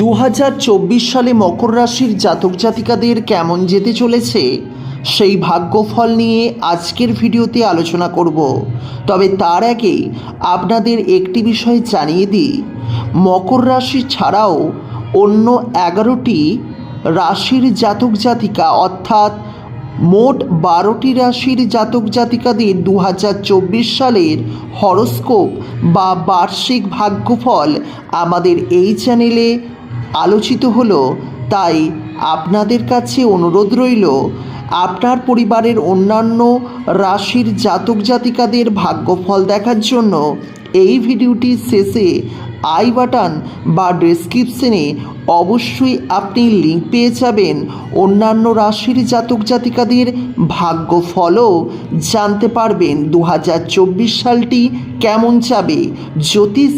দু হাজার চব্বিশ সালে মকর রাশির জাতক জাতিকাদের কেমন যেতে চলেছে, সেই ভাগ্যফল নিয়ে আজকের ভিডিওতে আলোচনা করব। তবে তার আগে আপনাদের একটি বিষয় জানিয়ে দিই। মকর রাশি ছাড়াও অন্য এগারোটি রাশির জাতক জাতিকা, অর্থাৎ মোট বারোটি রাশির জাতক জাতিকাদের দু হাজার চব্বিশ সালের হরস্কোপ বা বার্ষিক ভাগ্যফল আমাদের এই চ্যানেলে আলোচিত হলো, তাই আপনাদের কাছে অনুরোধ রইল, আপনার পরিবারের অন্যান্য রাশির জাতক জাতিকাদের ভাগ্যফল দেখার জন্য এই ভিডিওটি শেষে আই বাটন বা ডেসক্রিপশনে অবশ্যই আপনি লিঙ্ক পেয়ে যাবেন। অন্যান্য রাশির জাতক জাতিকাদের ভাগ্য ফলও জানতে পারবেন। দু হাজার চব্বিশ সালটি কেমন যাবে? জ্যোতিষ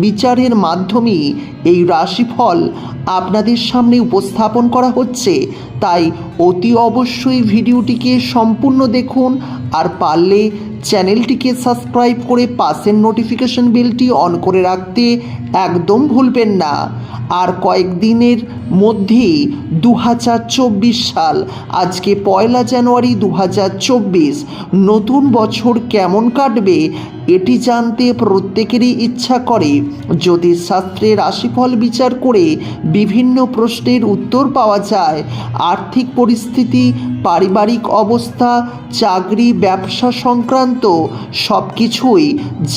বিচারের মাধ্যমে এই রাশিফল আপনাদের সামনে উপস্থাপন করা হচ্ছে। তাই অতি অবশ্যই ভিডিওটিকে সম্পূর্ণ দেখুন। আর পারলে চ্যানেলটিকে সাবস্ক্রাইব করে পাশের নোটিফিকেশন বেলটি অন করে রাখতে একদম ভুলবেন না। আর কয়েকদিনের মধ্যেই দু হাজার চব্বিশ সাল, আজকে পয়লা জানুয়ারি দু হাজার চব্বিশ, নতুন বছর কেমন কাটবে এটি জানতে প্রত্যেকেরই ইচ্ছা করে। জ্যোতিষশাস্ত্রে রাশিফল বিচার করে বিভিন্ন প্রশ্নের উত্তর পাওয়া যায়, আর্থিক পরিস্থিতি, পারিবারিক অবস্থা, চাকরি, ব্যবসা সংক্রান্ত সব কিছুই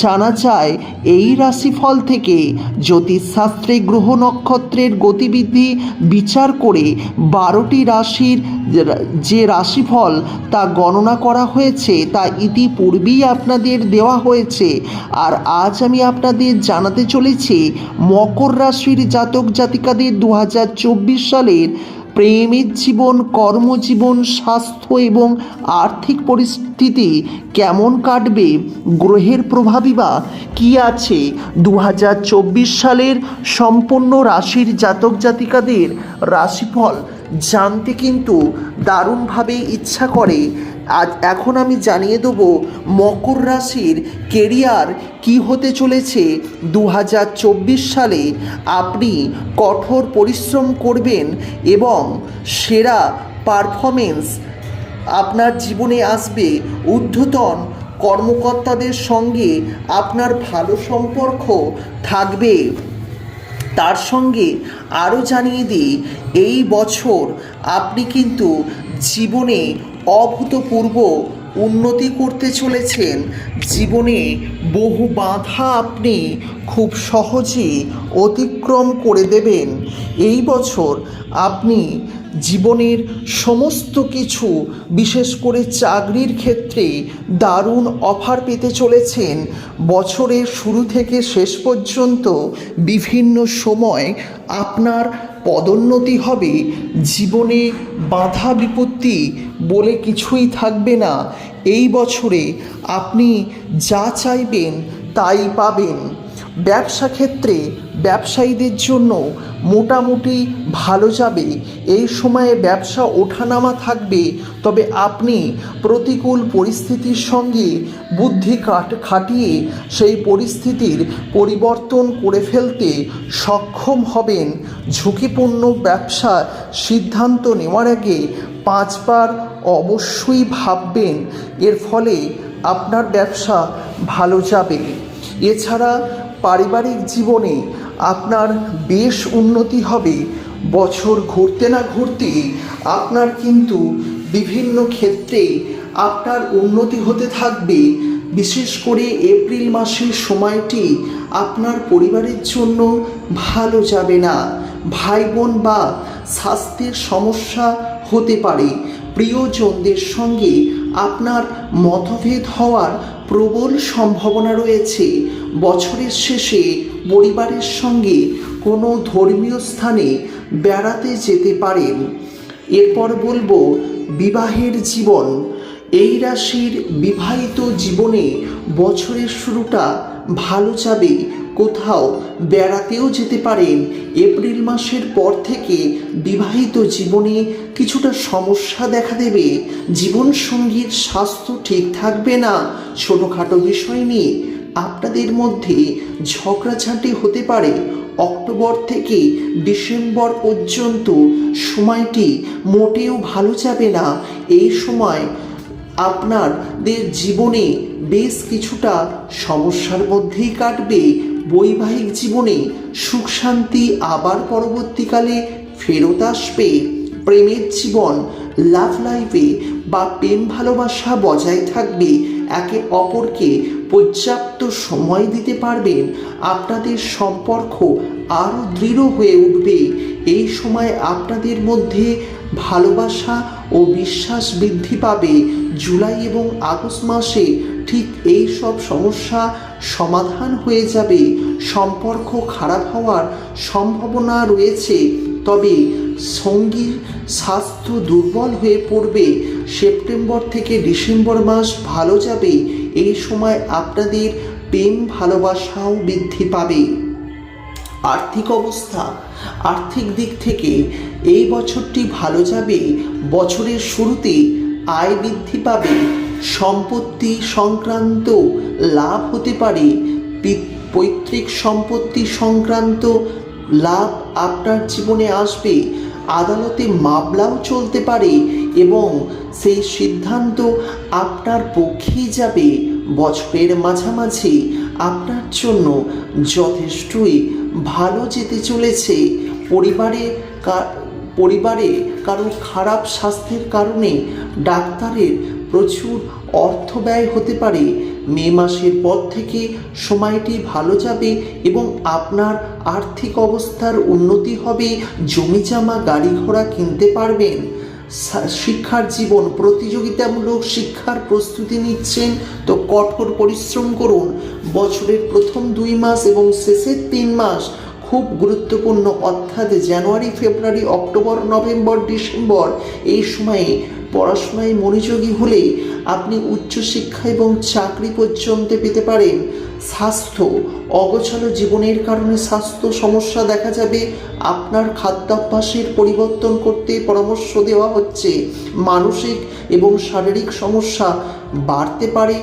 জানা যায় এই রাশিফল থেকে। জ্যোতিষশাস্ত্রে গ্রহ নক্ষত্রের গতিবিধি বিচার করে বারোটি রাশির যে রাশিফল তা গণনা করা হয়েছে, তা ইতিপূর্বেই আপনাদের দেওয়া হয়েছে। আর আজ আমি আপনাদের জানাতে চলেছি, মকর রাশির জাতক জাতিকাদের দু হাজার চব্বিশ সালের প্রেমের জীবন, কর্মজীবন, স্বাস্থ্য এবং আর্থিক পরিস্থিতি কেমন কাটবে, গ্রহের প্রভাবই বা কী আছে? দু হাজার চব্বিশ সালের সম্পূর্ণ রাশির জাতক জাতিকাদের রাশিফল জানতে কিন্তু দারুণভাবে ইচ্ছা করে। আজ এখন আমি জানিয়ে দেবো মকর রাশির কেরিয়ার কি হতে চলেছে দু হাজার চব্বিশ সালে। আপনি কঠোর পরিশ্রম করবেন এবং সেরা পারফরমেন্স আপনার জীবনে আসবে। ঊর্ধ্বতন কর্মকর্তাদের সঙ্গে আপনার ভালো সম্পর্ক থাকবে। তার সঙ্গে আরও জানিয়ে দিই, এই বছর আপনি কিন্তু জীবনে অভূতপূর্ব উন্নতি করতে চলেছেন। জীবনে বহু বাধা আপনি খুব সহজে অতিক্রম করে দেবেন। এই বছর আপনি জীবনের সমস্ত কিছু, বিশেষ করে চাকরির ক্ষেত্রে, দারুণ অফার পেতে চলেছেন। বছরের শুরু থেকে শেষ পর্যন্ত বিভিন্ন সময় আপনার পদোন্নতি হবে, জীবনে বাধা বিপত্তি বলে কিছুই থাকবে না। এই বছরে আপনি যা চাইবেন তাই পাবেন। ব্যবসা ক্ষেত্রে ব্যবসায়ীদের জন্য মোটামুটি ভালো যাবে। এই সময়ে ব্যবসা ওঠানামা থাকবে, তবে আপনি প্রতিকূল পরিস্থিতির সঙ্গে বুদ্ধি কাট খাটিয়ে সেই পরিস্থিতির পরিবর্তন করে ফেলতে সক্ষম হবেন। ঝুঁকিপূর্ণ ব্যবসা সিদ্ধান্ত নেওয়ার আগে পাঁচবার অবশ্যই ভাববেন, এর ফলে আপনার ব্যবসা ভালো যাবে। এছাড়া পারিবারিক জীবনে আপনার বেশ উন্নতি হবে। বছর ঘুরতে না ঘুরতে আপনার কিন্তু বিভিন্ন ক্ষেত্রে আপনার উন্নতি হতে থাকবে। বিশেষ করে এপ্রিল মাসের সময়টি আপনার পরিবারের জন্য ভালো যাবে না। ভাই বোন বা স্বাস্থ্যের সমস্যা হতে পারে। প্রিয়জনদের সঙ্গে আপনার মতভেদ হওয়ার প্রবল সম্ভাবনা রয়েছে। বছরের শেষে পরিবারের সঙ্গে কোনো ধর্মীয় স্থানে বেড়াতে যেতে পারেন। এরপর বলব, বিবাহের জীবন। এই রাশির বিবাহিত জীবনে বছরের শুরুটা ভালো যাবে। কোথাও বেড়াতেও যেতে পারেন। এপ্রিল মাসের পর থেকে বিবাহিত জীবনে কিছুটা সমস্যা দেখা দেবে। জীবনসঙ্গীর স্বাস্থ্য ঠিক থাকবে না। ছোটোখাটো বিষয় নিয়ে আপনাদের মধ্যে ঝগড়াঝাঁটি হতে পারে। অক্টোবর থেকে ডিসেম্বর পর্যন্ত সময়টি মোটেও ভালো যাবে না। এই সময় আপনাদের জীবনে বেশ কিছুটা সমস্যার মধ্যেই কাটবে। বৈবাহিক জীবনে সুখ শান্তি আবার পরবর্তীকালে ফেরত আসবে। প্রেমের জীবন লাভ লাইফে বা প্রেম ভালোবাসা বজায় থাকবে। একে অপরকে পর্যাপ্ত সময় দিতে পারবেন। আপনাদের সম্পর্ক আরও দৃঢ় হয়ে উঠবে। এই সময় আপনাদের মধ্যে ভালোবাসা ও বিশ্বাস বৃদ্ধি পাবে। জুলাই এবং আগস্ট মাসে ঠিক এই সব সমস্যা সমাধান হয়ে যাবে, সম্পর্ক খারাপ হওয়ার সম্ভাবনা রয়েছে, তবে সঙ্গীর স্বাস্থ্য দুর্বল হয়ে পড়বে, সেপ্টেম্বর থেকে ডিসেম্বর মাস ভালো যাবে, এই সময় আপনাদের প্রেম ভালোবাসাও বৃদ্ধি পাবে। আর্থিক অবস্থা, আর্থিক দিক থেকে এই বছরটি ভালো যাবে, বছরের শুরুতে আয় বৃদ্ধি পাবে। সম্পত্তি সংক্রান্ত লাভ হতে পারে। পৈতৃক সম্পত্তি সংক্রান্ত লাভ আপনার জীবনে আসবে। আদালতে মামলাও চলতে পারে এবং সেই সিদ্ধান্ত আপনার পক্ষেই যাবে। বছরের মাঝামাঝি আপনার জন্য যথেষ্টই ভালো যেতে চলেছে। পরিবারে পরিবারে কারও খারাপ স্বাস্থ্যের কারণে ডাক্তারের প্রচুর অর্থ ব্যয় হতে পারে। মে মাসের পর থেকে সময়টি ভালো যাবে এবং আপনার আর্থিক অবস্থার উন্নতি হবে। জমি জামা গাড়ি ঘোড়া কিনতে পারবেন। শিক্ষার জীবন প্রতিযোগিতামূলক শিক্ষার প্রস্তুতি নিচ্ছেন। তো কঠোর পরিশ্রম করুন। বছরের প্রথম দুই মাস এবং শেষের তিন মাস খুব গুরুত্বপূর্ণ, অর্থাৎ January, February, October, November, December, এই সময়ে পড়াশোনায় মনোযোগী হলে আপনি উচ্চশিক্ষা এবং চাকরি পর্যন্ত পেতে পারেন। স্বাস্থ্য, অগোছালো জীবনের কারণে স্বাস্থ্য সমস্যা দেখা যাবে, আপনার খাদ্যাভ্যাসের পরিবর্তন করতে পরামর্শ দেওয়া হচ্ছে, মানসিক এবং শারীরিক সমস্যা বাড়তে পারে,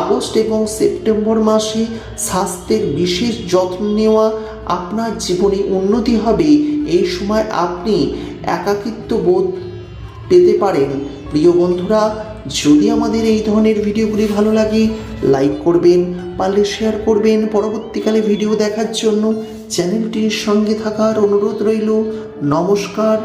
আগস্ট এবং সেপ্টেম্বর মাসে স্বাস্থ্যের বিশেষ যত্ন নেওয়া আপনার জীবনে উন্নতি হবে। এই সময় আপনি একাকিত্ব বোধ পেতে পারেন। প্রিয় বন্ধুরা, যদি আমাদের এই ধরনের ভিডিওগুলি ভালো লাগে, লাইক করবেন, পারলে শেয়ার করবেন। পরবর্তীকালে ভিডিও দেখার জন্য চ্যানেলটির সঙ্গে থাকার অনুরোধ রইল। নমস্কার